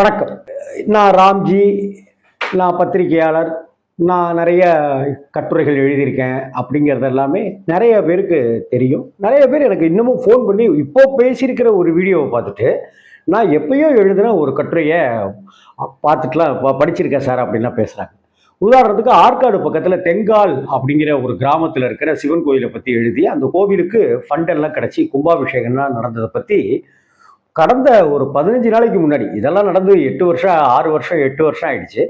வணக்கம். நான் ராம்ஜி நான் பத்திரிகையாளர். நான் நிறைய கட்டுரைகள் எழுதியிருக்கேன் அப்படிங்கிறது எல்லாமே நிறைய பேருக்கு தெரியும். நிறைய பேர் எனக்கு இன்னமும் ஃபோன் பண்ணி இப்போ பேசியிருக்கிற ஒரு வீடியோவை பார்த்துட்டு நான் எப்பயோ எழுதின ஒரு கட்டுரையை பார்த்துட்டுலாம் ப- படிச்சிருக்கேன் சார் அப்படின்லாம் பேசுகிறாங்க உதாரணத்துக்கு ஆற்காடு பக்கத்தில் தெங்கால் அப்படிங்கிற ஒரு கிராமத்தில் இருக்கிற சிவன் கோயிலை பற்றி எழுதி அந்த கோவிலுக்கு ஃபண்டெல்லாம் கிடச்சி கும்பாபிஷேகம்லாம் நடந்ததை பற்றி கடந்த ஒரு பதினஞ்சு நாளைக்கு முன்னாடி இதெல்லாம் நடந்து எட்டு வருஷம் ஆறு வருஷம் எட்டு வருஷம் ஆயிடுச்சு.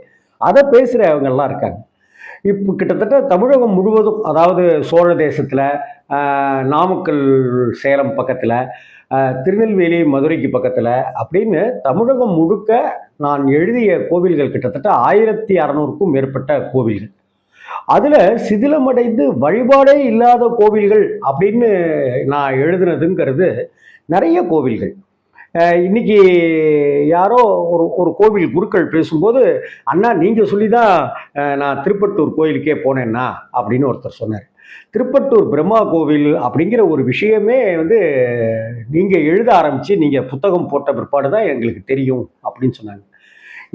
அதை பேசுகிறவங்கெல்லாம் இருக்காங்க. இப்போ கிட்டத்தட்ட தமிழகம் முழுவதும் அதாவது சோழ தேசத்தில் நாமக்கல் சேலம் பக்கத்தில் திருநெல்வேலி மதுரைக்கு பக்கத்தில் அப்படின்னு தமிழகம் முழுக்க நான் எழுதிய கோவில்கள் கிட்டத்தட்ட ஆயிரத்தி அறநூறுக்கும் மேற்பட்ட கோவில்கள். அதில் சிதிலமடைந்து வழிபாடே இல்லாத கோவில்கள் அப்படின்னு நான் எழுதுனதுங்கிறது நிறைய கோவில்கள். இன்னைக்கு யாரோ ஒரு ஒரு கோவில் குருக்கள் பேசும்போது அண்ணா நீங்கள் சொல்லி தான் நான் திருப்பட்டூர் கோயிலுக்கே போனேன்னா அப்படின்னு ஒருத்தர் சொன்னார். திருப்பட்டூர் பிரம்மா கோவில் அப்படிங்கிற ஒரு விஷயமே வந்து நீங்கள் எழுத ஆரம்பித்து நீங்கள் புத்தகம் போட்ட பிற்பாடு தான் எங்களுக்கு தெரியும் அப்படின்னு சொன்னாங்க.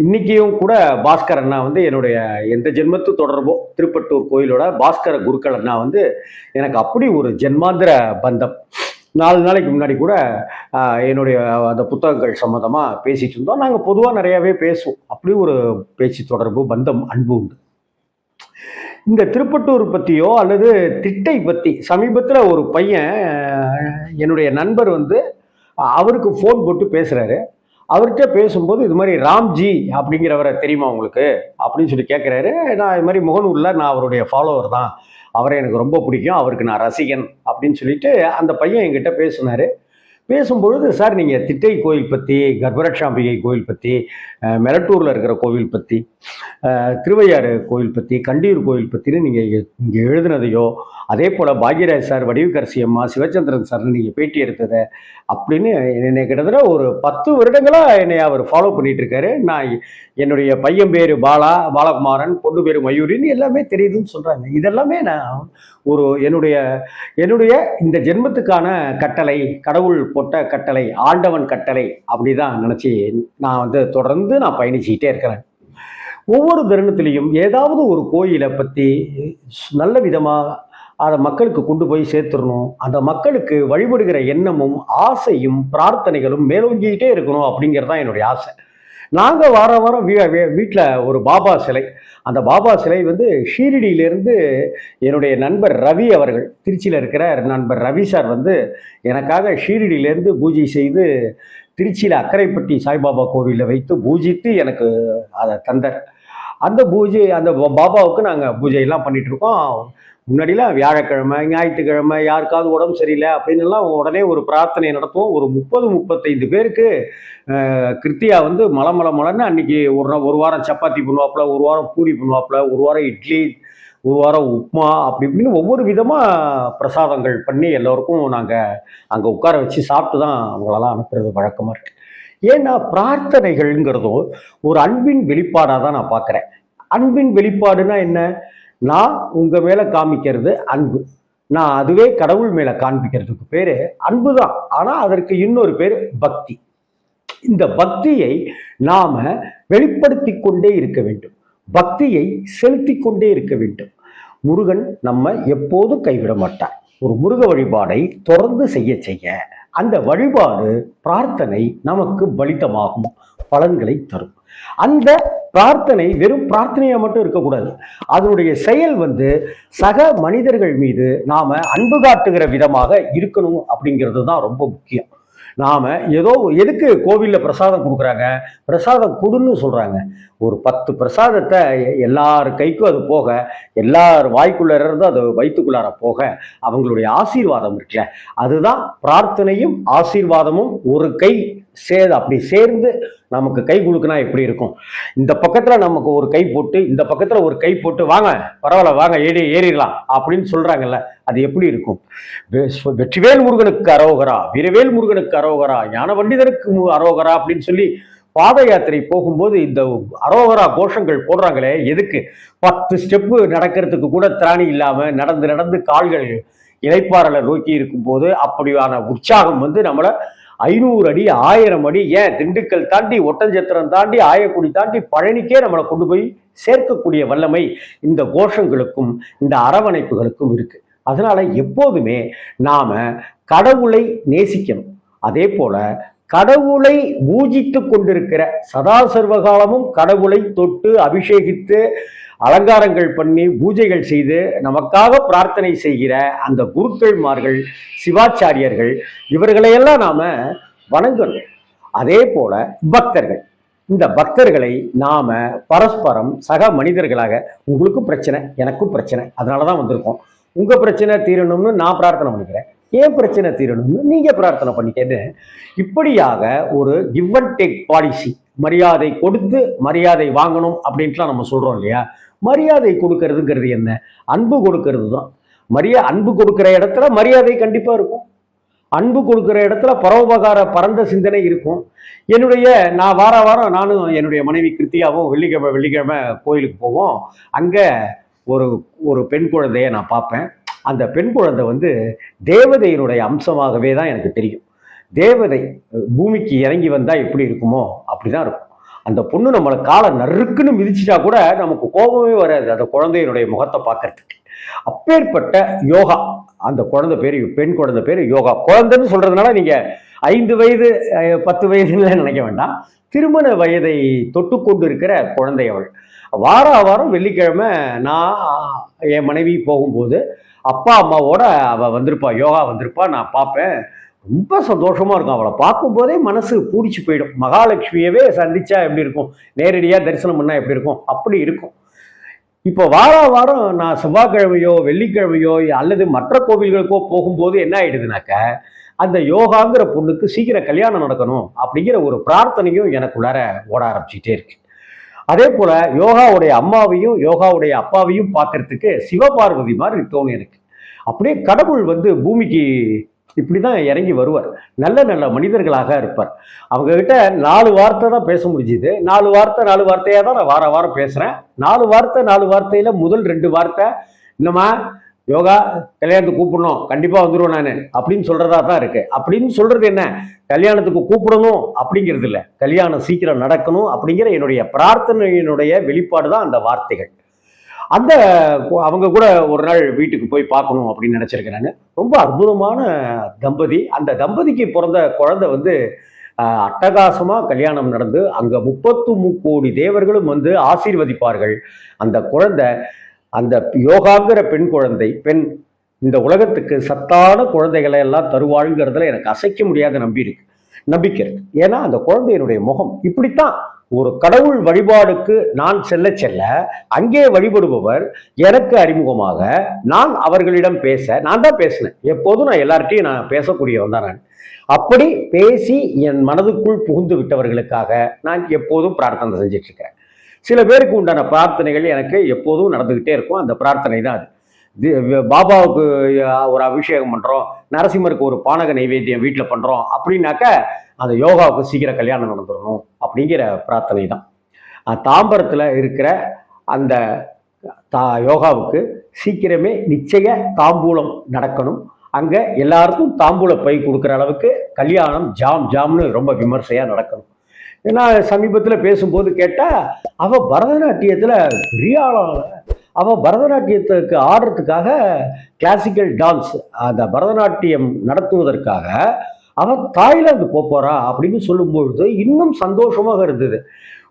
இன்றைக்கியும் கூட பாஸ்கர் அண்ணா வந்து என்னுடைய எந்த ஜென்மத்து தொடர்போ திருப்பட்டூர் கோயிலோட பாஸ்கர குருக்கள் அண்ணா வந்து எனக்கு அப்படி ஒரு ஜென்மாந்திர பந்தம். நாலு நாளைக்கு முன்னாடி கூட என்னுடைய அந்த புத்தகங்கள் சம்மந்தமாக பேசிட்டு இருந்தோம். நாங்கள் பொதுவாக நிறையாவே பேசுவோம். அப்படி ஒரு பேச்சு தொடர்பு பந்தம் அன்பு உண்டு. இந்த திருப்பட்டூர் பற்றியோ அல்லது திட்டை பற்றி சமீபத்தில் ஒரு பையன் என்னுடைய நண்பர் வந்து அவருக்கு ஃபோன் போட்டு பேசுகிறாரு அவர்கிட்ட பேசும்போது இது மாதிரி ராம்ஜி அப்படிங்கிறவரை தெரியுமா உங்களுக்கு? அப்படின்னு சொல்லி கேட்குறாரு நான் இது மாதிரி முகநூரில் நான் அவருடைய ஃபாலோவர் தான். அவரை எனக்கு ரொம்ப பிடிக்கும் அவருக்கு நான் ரசிகன் அப்படின்னு சொல்லிட்டு அந்த பையன் என்கிட்ட பேசினார். பேசும்பொழுது சார் நீங்கள் திட்டை கோயில் பற்றி கர்ப்பரட்சாம்பிகை கோயில் பற்றி மெலட்டூரில் இருக்கிற கோவில் பற்றி திருவையாறு கோயில் பற்றி கண்டியூர் கோயில் பற்றின்னு நீங்கள் இங்கே எழுதுனதையோ அதே போல் பாக்யராஜ் சார் வடிவுக்கரசி அம்மா சிவச்சந்திரன் சார் நீங்கள் பேட்டி எடுத்ததை அப்படின்னு என்னை கிட்டத்தட்ட ஒரு பத்து வருடங்களாக என்னை அவர் ஃபாலோ பண்ணிகிட்ருக்காரு நான் என்னுடைய பையன் பேர் பாலா பாலகுமாரன் பொண்ணு பேர் மயூரின்னு எல்லாமே தெரியுதுன்னு சொல்கிறாங்க இதெல்லாமே நான் ஒரு என்னுடைய என்னுடைய இந்த ஜென்மத்துக்கான கட்டளை கடவுள் போட்ட கட்டளை ஆண்டவன் கட்டளை அப்படி தான் நினச்சி நான் வந்து தொடர்ந்து நான் பயணிச்சுக்கிட்டே இருக்கிறேன். ஒவ்வொரு தருணத்திலையும் ஏதாவது ஒரு கோயிலை பற்றி நல்ல விதமாக அதை மக்களுக்கு கொண்டு போய் சேர்த்துடணும். அந்த மக்களுக்கு வழிபடுகிற எண்ணமும் ஆசையும் பிரார்த்தனைகளும் மேலோங்கிக்கிட்டே இருக்கணும் அப்படிங்கிறது தான் என்னுடைய ஆசை. நாங்கள் வார வாரம் வீ வீட்டில் ஒரு பாபா சிலை. அந்த பாபா சிலை வந்து ஷீரடியிலேருந்து என்னுடைய நண்பர் ரவி அவர்கள் திருச்சியில் இருக்கிற நண்பர் ரவி சார் வந்து எனக்காக ஷீரடியிலேருந்து பூஜை செய்து திருச்சியில் அக்கரைப்பட்டி சாய்பாபா கோவிலில் வைத்து பூஜித்து எனக்கு அதை தந்தார். அந்த பூஜை அந்த பாபாவுக்கு நாங்கள் பூஜையெல்லாம் பண்ணிகிட்ருக்கோம் முன்னாடிலாம் வியாழக்கிழமை ஞாயிற்றுக்கிழமை யாருக்காவது உடம்பு சரியில்லை அப்படின்னுலாம் உடனே ஒரு பிரார்த்தனை நடத்துவோம். ஒரு முப்பது முப்பத்தைந்து பேருக்கு கிருத்தியா வந்து மலை மலை மலைன்னு அன்னைக்கு ஒரு ஒரு வாரம் சப்பாத்தி பண்ணுவாப்புல ஒரு வாரம் பூரி பண்ணுவாப்புல ஒரு வாரம் இட்லி ஒரு வாரம் உப்புமா அப்படி இப்படின்னு ஒவ்வொரு விதமாக பிரசாதங்கள் பண்ணி எல்லோருக்கும் நாங்கள் அங்கே உட்கார வச்சு சாப்பிட்டு தான் அவங்களெல்லாம் அனுப்புறது வழக்கமாக இருக்கு. ஏன்னா பிரார்த்தனைகள்ங்கிறதும் ஒரு அன்பின் வெளிப்பாடாக தான் நான் பார்க்குறேன் அன்பின் வெளிப்பாடுனா என்ன? நான் உங்கள் மேலே காமிக்கிறது அன்பு. நான் அதுவே கடவுள் மேலே காண்பிக்கிறதுக்கு பேர் அன்பு தான் ஆனால் அதற்கு இன்னொரு பேர் பக்தி. இந்த பக்தியை நாம் வெளிப்படுத்தி கொண்டே இருக்க வேண்டும். பக்தியை செலுத்தி கொண்டே இருக்க வேண்டும். முருகன் நம்ம எப்போதும் கைவிட மாட்டார். ஒரு முருக வழிபாடை தொடர்ந்து செய்ய செய்ய அந்த வழிபாடு பிரார்த்தனை நமக்கு பலிதமாகும் பலன்களை தரும். அந்த பிரார்த்தனை வெறும் பிரார்த்தனையாக மட்டும் இருக்கக்கூடாது. அதனுடைய செயல் வந்து சக மனிதர்கள் மீது நாம் அன்பு காட்டுகிற விதமாக இருக்கணும் அப்படிங்கிறது தான் ரொம்ப முக்கியம். நாம் ஏதோ எதுக்கு கோவிலில் பிரசாதம் கொடுக்குறாங்க? பிரசாதம் கொடுன்னு சொல்கிறாங்க ஒரு பத்து பிரசாதத்தை எல்லார் கைக்கும் அது போக எல்லார் வாய்க்குள்ளே இருந்து அது வயிற்றுக்குள்ளார போக அவங்களுடைய ஆசீர்வாதம் இருக்குல்ல? அதுதான் பிரார்த்தனையும் ஆசீர்வாதமும் ஒரு கை. சே அப்படி சேர்ந்து நமக்கு கை கொடுக்குனா எப்படி இருக்கும்? இந்த பக்கத்தில் நமக்கு ஒரு கை போட்டு இந்த பக்கத்தில் ஒரு கை போட்டு வாங்க பரவாயில்ல வாங்க ஏறி ஏறிடலாம் அப்படின்னு சொல்கிறாங்கல்ல அது எப்படி இருக்கும்? வெ- வெற்றிவேல் முருகனுக்கு அரோகரா வீரவேல் முருகனுக்கு அரோகரா ஞான பண்டிதனுக்கு மு- அரோகரா அப்படின்னு சொல்லி பாத யாத்திரை போகும்போது இந்த அரோகரா கோஷங்கள் போடுறாங்களே எதுக்கு? பத்து ஸ்டெப்பு நடக்கிறதுக்கு கூட திராணி இல்லாமல் நடந்து நடந்து கால்கள் இளைப்பாறலை நோக்கி இருக்கும்போது அப்படியான உற்சாகம் வந்து நம்மளை ஐநூறு அடி ஆயிரம் அடி ஏன் திண்டுக்கல் தாண்டி ஒட்டஞ்சத்திரம் தாண்டி ஆயக்குடி தாண்டி பழனிக்கே நம்மளை கொண்டு போய் சேர்க்கக்கூடிய வல்லமை இந்த கோஷங்களுக்கும் இந்த அரவணைப்புகளுக்கும் இருக்கு. அதனால எப்போதுமே நாம கடவுளை நேசிக்கணும். அதே போல கடவுளை பூஜித்து கொண்டிருக்கிற சதா சர்வகாலமும் கடவுளை தொட்டு அபிஷேகித்து அலங்காரங்கள் பண்ணி பூஜைகள் செய்து நமக்காக பிரார்த்தனை செய்கிற அந்த குருக்கள்மார்கள் சிவாச்சாரியர்கள் இவர்களையெல்லாம் நாம் வணங்கணும் அதே போல பக்தர்கள். இந்த பக்தர்களை நாம் பரஸ்பரம் சக மனிதர்களாக உங்களுக்கும் பிரச்சனை எனக்கும் பிரச்சனை அதனால தான் வந்திருக்கோம். உங்கள் பிரச்சனை தீரணும்னு நான் பிரார்த்தனை பண்ணிக்கிறேன். ஏன் பிரச்சனை தீரணும்னு நீங்கள் பிரார்த்தனை பண்ணிக்கன்னு இப்படியாக ஒரு கிவ் அண்ட் டேக் பாலிசி மரியாதை கொடுத்து மரியாதை வாங்கணும் அப்படின்ட்டுலாம் நம்ம சொல்கிறோம் இல்லையா? மரியாதை கொடுக்கறதுங்கிறது என்ன? அன்பு கொடுக்கறது தான் மரியா அன்பு கொடுக்குற இடத்துல மரியாதை கண்டிப்பாக இருக்கும். அன்பு கொடுக்குற இடத்துல பரோபகார பரந்த சிந்தனை இருக்கும். என்னுடைய நான் வார வாரம் நானும் என்னுடைய மனைவி கிருத்தியாவும் வெள்ளிக்கிழமை வெள்ளிக்கிழமை கோயிலுக்கு போவோம். அங்கே ஒரு ஒரு பெண் குழந்தைய நான் பார்ப்பேன். அந்த பெண் குழந்தை வந்து தேவதையினுடைய அம்சமாகவே தான் எனக்கு தெரியும். தேவதை பூமிக்கு இறங்கி வந்தால் எப்படி இருக்குமோ அப்படி தான் இருக்கும். அந்த பொண்ணு நம்மளை காலை நறுக்குன்னு மிதிச்சிட்டா கூட நமக்கு கோபமே வராது. அந்த குழந்தையினுடைய முகத்தை பார்க்கறதுக்கு. அப்பேற்பட்ட யோகா. அந்த குழந்தை பேர் பெண் குழந்தை பேர் யோகா. குழந்தைன்னு சொல்றதுனால நீங்க ஐந்து வயது பத்து வயதுன்னு நினைக்க வேண்டாம். திருமண வயதை தொட்டு கொண்டு இருக்கிற குழந்தை அவள். வார வாரம் வெள்ளிக்கிழமை நான் என் மனைவி போகும்போது அப்பா அம்மாவோட அவ வந்திருப்பா யோகா வந்திருப்பா நான் பார்ப்பேன். ரொம்ப சந்தோஷமாக இருக்கும். அவளை பார்க்கும்போதே மனசு பூரிச்சு போயிடும். மகாலட்சுமியவே சந்திச்சா எப்படி இருக்கும்? நேரடியாக தரிசனம் பண்ணால் எப்படி இருக்கும்? அப்படி இருக்கும். இப்போ வார வாரம் நான் செவ்வாய்க்கிழமையோ வெள்ளிக்கிழமையோ அல்லது மற்ற கோவில்களுக்கோ போகும்போது என்ன ஆயிடுதுனாக்க அந்த யோகாங்கிற பொண்ணுக்கு சீக்கிரம் கல்யாணம் நடக்கணும் அப்படிங்கிற ஒரு பிரார்த்தனையும் எனக்குள்ளார ஓட ஆரம்பிச்சுட்டே இருக்கு. அதே போல யோகாவுடைய அம்மாவையும் யோகாவுடைய அப்பாவையும் பார்க்கறதுக்கு சிவபார்வதி மாதிரி தோணி எனக்கு அப்படியே கடவுள் வந்து பூமிக்கு இப்படி தான் இறங்கி வருவார். நல்ல நல்ல மனிதர்களாக இருப்பார். அவங்கக்கிட்ட நாலு வார்த்தை தான் பேச முடிஞ்சுது. நாலு வார்த்தை நாலு வார்த்தையாக தான் நான் வார வாரம் பேசுகிறேன் நாலு வார்த்தை நாலு வார்த்தையில் முதல் ரெண்டு வார்த்தை இன்னமா யோகா கல்யாணத்துக்கு கூப்பிடணும் கண்டிப்பாக வந்துருவேன் நான் அப்படின்னு சொல்கிறதா தான் இருக்குது அப்படின்னு சொல்கிறது என்ன? கல்யாணத்துக்கு கூப்பிடணும் அப்படிங்கிறது இல்லை. கல்யாணம் சீக்கிரம் நடக்கணும் அப்படிங்கிற என்னுடைய பிரார்த்தனையினுடைய வெளிப்பாடு தான் அந்த வார்த்தைகள். அந்த அவங்க கூட ஒரு நாள் வீட்டுக்கு போய் பார்க்கணும் அப்படின்னு நினச்சிருக்கிறாங்க. ரொம்ப அற்புதமான தம்பதி. அந்த தம்பதிக்கு பிறந்த குழந்தை வந்து அட்டகாசமாக கல்யாணம் நடந்து அங்கே முப்பத்து முக்கோடி தேவர்களும் வந்து ஆசீர்வதிப்பார்கள். அந்த குழந்தை அந்த யோகாங்கிற பெண் குழந்தை பெண் இந்த உலகத்துக்கு சத்தான குழந்தைகளை எல்லாம் தருவாளுங்கிறதுல எனக்கு அசைக்க முடியாத நம்பி இருக்கு. நம்பிக்கை இருக்கு. ஏன்னா அந்த குழந்தையினுடைய முகம் இப்படித்தான். ஒரு கடவுள் வழிபாடுக்கு நான் செல்ல செல்ல அங்கே வழிபடுபவர் எனக்கு அறிமுகமாக நான் அவர்களிடம் பேச நான் தான் பேசினேன். எப்போதும் நான் எல்லார்ட்டையும் நான் பேசக்கூடியவன் தான் நான். அப்படி பேசி என் மனதுக்குள் புகுந்து விட்டவர்களுக்காக நான் எப்போதும் பிரார்த்தனை செஞ்சுட்டு சில பேருக்கு உண்டான பிரார்த்தனைகள் எனக்கு எப்போதும் நடந்துக்கிட்டே இருக்கும். அந்த பிரார்த்தனை தான் அது. பாபாவுக்கு ஒரு அபிஷேகம் பண்ணுறோம் நரசிம்மருக்கு ஒரு பானக நைவேத்தியம் வீட்டில் பண்ணுறோம் அப்படின்னாக்க அந்த யோகாவுக்கு சீக்கிரம் கல்யாணம் நடந்துடணும் அப்படிங்கிற பிரார்த்தனை தான் தாம்பரத்தில் இருக்கிற அந்த தா யோகாவுக்கு சீக்கிரமே நிச்சய தாம்பூலம் நடக்கணும். அங்கே எல்லாருக்கும் தாம்பூல பை கொடுக்குற அளவுக்கு கல்யாணம் ஜாம் ஜாம்னு ரொம்ப விமர்சையாக நடக்கணும். ஏன்னா சமீபத்தில் பேசும்போது கேட்டால் அவள் பரதநாட்டியத்தில் பெரிய ஆளாக அவள் பரதநாட்டியத்துக்கு ஆடுறதுக்காக கிளாசிக்கல் டான்ஸ் அந்த பரதநாட்டியம் நடத்துவதற்காக அவன் தாய்லாந்து போப் அப்படின்னு சொல்லும்பொழுது இன்னும் சந்தோஷமாக இருந்தது.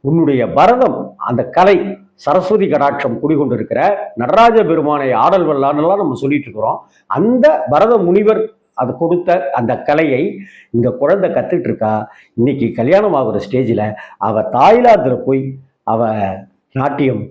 உன்னுடைய பரதம் அந்த கலை சரஸ்வதி கடாட்சம் குடிகொண்டிருக்கிற நடராஜ பெருமானை ஆடல் வல்லான்லாம் நம்ம சொல்லிட்டு இருக்கிறோம். அந்த பரத முனிவர் அது கொடுத்த அந்த கலையை இந்த குழந்தை கத்துட்டு இருக்கா. இன்னைக்கு கல்யாணம் ஆகுற ஸ்டேஜில் அவ தாய்லாந்துல போய் அவ நாட்டியம்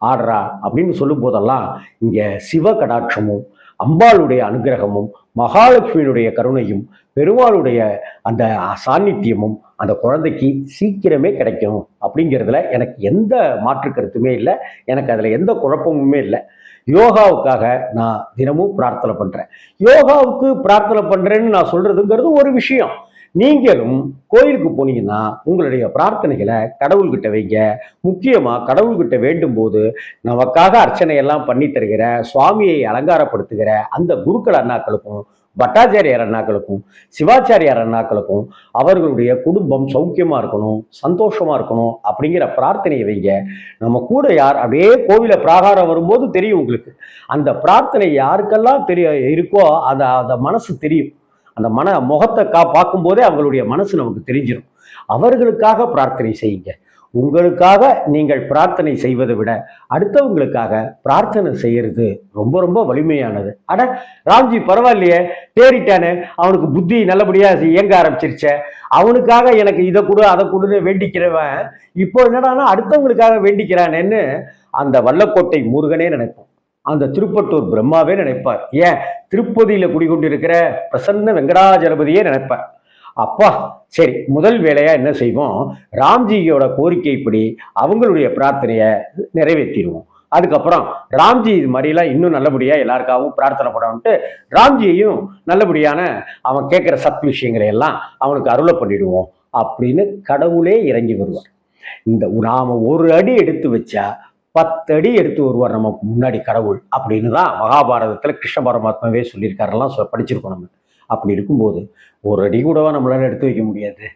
ஆடுறா அப்படின்னு சொல்லும் போதெல்லாம் இங்க சிவ கடாட்சமும் அம்பாளுடைய அனுகிரகமும் மகாலட்சுமியினுடைய கருணையும் பெருமாளுடைய அந்த சாநித்தியமும் அந்த குழந்தைக்கு சீக்கிரமே கிடைக்கும் அப்படிங்கிறதுல எனக்கு எந்த மாற்று கருத்துமே இல்லை. எனக்கு அதில் எந்த குழப்பமுமே இல்லை. யோகாவுக்காக நான் தினமும் பிரார்த்தனை பண்ணுறேன் யோகாவுக்கு பிரார்த்தனை பண்ணுறேன்னு நான் சொல்கிறதுங்கிறது ஒரு விஷயம். நீங்களும் கோயிலுக்கு போனீங்கன்னா உங்களுடைய பிரார்த்தனைகளை கடவுள்கிட்ட வைங்க. முக்கியமாக கடவுள்கிட்ட வேண்டும் போது நமக்காக அர்ச்சனையெல்லாம் பண்ணி தருகிற சுவாமியை அலங்காரப்படுத்துகிற அந்த குருக்கள் அண்ணாக்களுக்கும் பட்டாச்சாரியார் அண்ணாக்களுக்கும் சிவாச்சாரியார் அண்ணாக்களுக்கும் அவர்களுடைய குடும்பம் சௌக்கியமாக இருக்கணும் சந்தோஷமாக இருக்கணும் அப்படிங்கிற பிரார்த்தனையை வைங்க. நம்ம கூட யார் அப்படியே கோவில பிராகாரம் வரும்போது தெரியும் உங்களுக்கு. அந்த பிரார்த்தனை யாருக்கெல்லாம் தெரிய இருக்கோ அதை அதை மனசு தெரியும். அந்த மன முகத்தை கா பார்க்கும்போதே அவங்களுடைய மனசு நமக்கு தெரிஞ்சிடும் அவர்களுக்காக பிரார்த்தனை செய்யுங்க. உங்களுக்காக நீங்கள் பிரார்த்தனை செய்வதை விட அடுத்தவங்களுக்காக பிரார்த்தனை செய்யறது ரொம்ப ரொம்ப வலிமையானது. அட ராம்ஜி பரவாயில்லையே தேறிட்டானே அவனுக்கு புத்தி நல்லபடியாக இயங்க ஆரம்பிச்சிருச்சே. அவனுக்காக எனக்கு இதை கொடு அதை கொடுன்னு வேண்டிக்கிறவன் இப்போ என்னடான்னா அடுத்தவங்களுக்காக வேண்டிக்கிறானேன்னு அந்த வல்லக்கோட்டை முருகனே நினைப்போம். அந்த திருப்பட்டூர் பிரம்மாவே நினைப்பார். ஏன்? திருப்பதியில குடிகொண்டிருக்கிற பிரசன்ன வெங்கடாஜலபதியே நினைப்பார். அப்பா சரி முதல் வேலையா என்ன செய்வோம்? ராம்ஜியோட கோரிக்கைப்படி அவங்களுடைய பிரார்த்தனையை நிறைவேற்றிடுவோம். அதுக்கப்புறம் ராம்ஜி இது மாதிரிலாம் இன்னும் நல்லபடியா எல்லாருக்காகவும் பிரார்த்தனை பண்ணணும்ட்டு ராம்ஜியையும் நல்லபடியான அவன் கேட்குற சத் விஷயங்களை எல்லாம் அவனுக்கு அருளை பண்ணிடுவோம் அப்படின்னு கடவுளே இறங்கி வருவார். இந்த நாம ஒரு அடி எடுத்து வச்சா பத்தடி எடுத்து வருவார் நமக்கு முன்னாடி கடவுள் அப்படின்னு தான் மகாபாரதத்தில் கிருஷ்ண பரமாத்மாவே சொல்லியிருக்காரெல்லாம் சொ- படிச்சிருக்கோம் நம்ம. அப்படி இருக்கும்போது ஒரு அடி கூடவா நம்மளால் எடுத்து வைக்க முடியாது.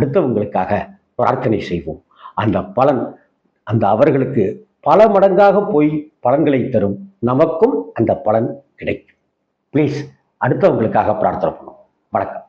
அடுத்தவங்களுக்காக பிரார்த்தனை செய்வோம். அந்த பலன் அந்த அவர்களுக்கு பல மடங்காக போய் பலன்களை தரும். நமக்கும் அந்த பலன் கிடைக்கும். ப்ளீஸ் அடுத்தவங்களுக்காக பிரார்த்தனை பண்ணும் வணக்கம்.